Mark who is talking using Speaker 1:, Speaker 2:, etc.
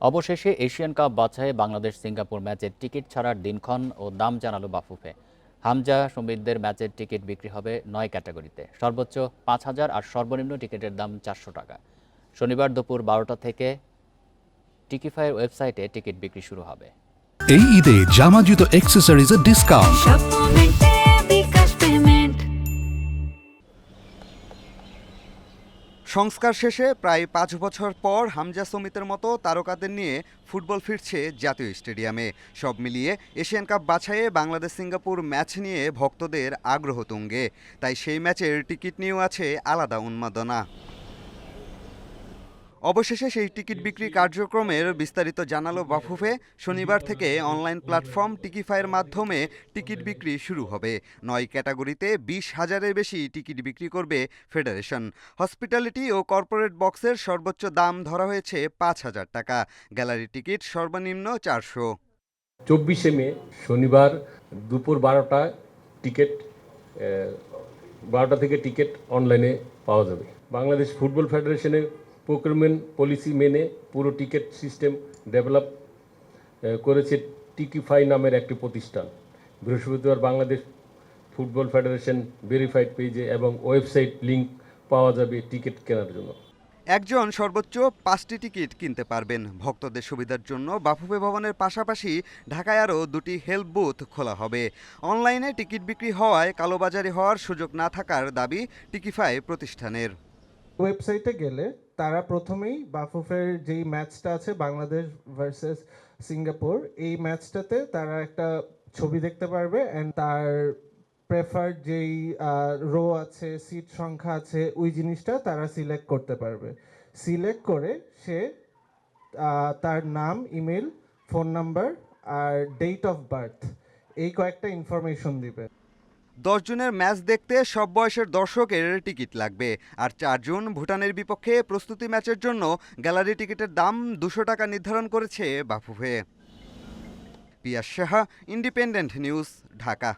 Speaker 1: অবশেষে Asian Cup বাছাইয়ে Bangladesh Singapore ম্যাচের টিকিট ছাড়ার দিনক্ষণ ও দাম জানালো বাফুফে। হামজা সমীরদের ম্যাচের টিকিট বিক্রি হবে নয় ক্যাটাগরিতে। সর্বোচ্চ পাঁচ হাজার আর সর্বনিম্ন টিকিটের দাম চারশো টাকা। শনিবার দুপুর বারোটা থেকে টিকিফাইয়ের ওয়েবসাইটে টিকিট বিক্রি শুরু হবে।
Speaker 2: এই ঈদে জামা জুতো অ্যাক্সেসরিজের ডিসকাউন্ট
Speaker 3: সংস্কার শেষে প্রায় পাঁচ বছর পর হামজা সমিতের মতো তারকাদের নিয়ে ফুটবল ফিরছে জাতীয় স্টেডিয়ামে। সব মিলিয়ে এশিয়ান কাপ বাছাইয়ে বাংলাদেশ সিঙ্গাপুর ম্যাচ নিয়ে ভক্তদের আগ্রহ তুঙ্গে। তাই সেই ম্যাচের টিকিট নিয়েও আছে আলাদা উন্মাদনা। অবশেষে সেই টিকিট বিক্রি কার্যক্রমের বিস্তারিত জানালো বাফুফে। শনিবার থেকে অনলাইন প্ল্যাটফর্ম টিকিফাইয়ের মাধ্যমে টিকিট বিক্রি শুরু হবে। নয় ক্যাটাগরিতে বিশ হাজারের বেশি টিকিট বিক্রি করবে ফেডারেশন। হসপিটালিটি ও কর্পোরেট বক্সের সর্বোচ্চ দাম ধরা হয়েছে পাঁচ হাজার টাকা। গ্যালারি টিকিট সর্বনিম্ন চারশো।
Speaker 4: চব্বিশে মে, শনিবার দুপুর বারোটায় টিকিট বারোটা থেকে টিকিট অনলাইনে পাওয়া যাবে। বাংলাদেশ ফুটবল ফেডারেশনের প্রক্রিমেন্ট পলিসি মেনে পুরো টিকিট সিস্টেম ডেভেলপ করেছে টিকিফাই নামের একটি প্রতিষ্ঠান। বৃহস্পতিবার বাংলাদেশ ফুটবল ফেডারেশন ভেরিফাইড পেজে এবং ওয়েবসাইট লিংক পাওয়া যাবে টিকিট কেনার জন্য।
Speaker 3: একজন সর্বোচ্চ পাঁচটি টিকিট কিনতে পারবেন। ভক্তদের সুবিধার জন্য বাফুফে ভবনের পাশাপাশি ঢাকায় আরও দুটি হেল্প বুথ খোলা হবে। অনলাইনে টিকিট বিক্রি হওয়ায় কালোবাজারি হওয়ার সুযোগ না থাকার দাবি টিকিফাই প্রতিষ্ঠানের।
Speaker 5: ওয়েবসাইটে গেলে তারা প্রথমেই বাফুফের যেই ম্যাচটা আছে বাংলাদেশ ভার্সেস সিঙ্গাপুর, এই ম্যাচটাতে তারা একটা ছবি দেখতে পারবে অ্যান্ড তার প্রেফার্ড যেই রো আছে সিট সংখ্যা আছে, ওই জিনিসটা তারা সিলেক্ট করতে পারবে। সিলেক্ট করে সে তার নাম ইমেল ফোন নাম্বার আর ডেট অফ বার্থ এই কয়েকটা ইনফরমেশন দিবে।
Speaker 3: দশ জনের ম্যাচ দেখতে সব বয়সের দর্শকের টিকিট লাগবে। আর চারজন ভুটানের বিপক্ষে প্রস্তুতি ম্যাচের জন্য গ্যালারি টিকিটের দাম দুশো টাকা নির্ধারণ করেছে Bafufe. Piyas Saha, Independent News, Dhaka.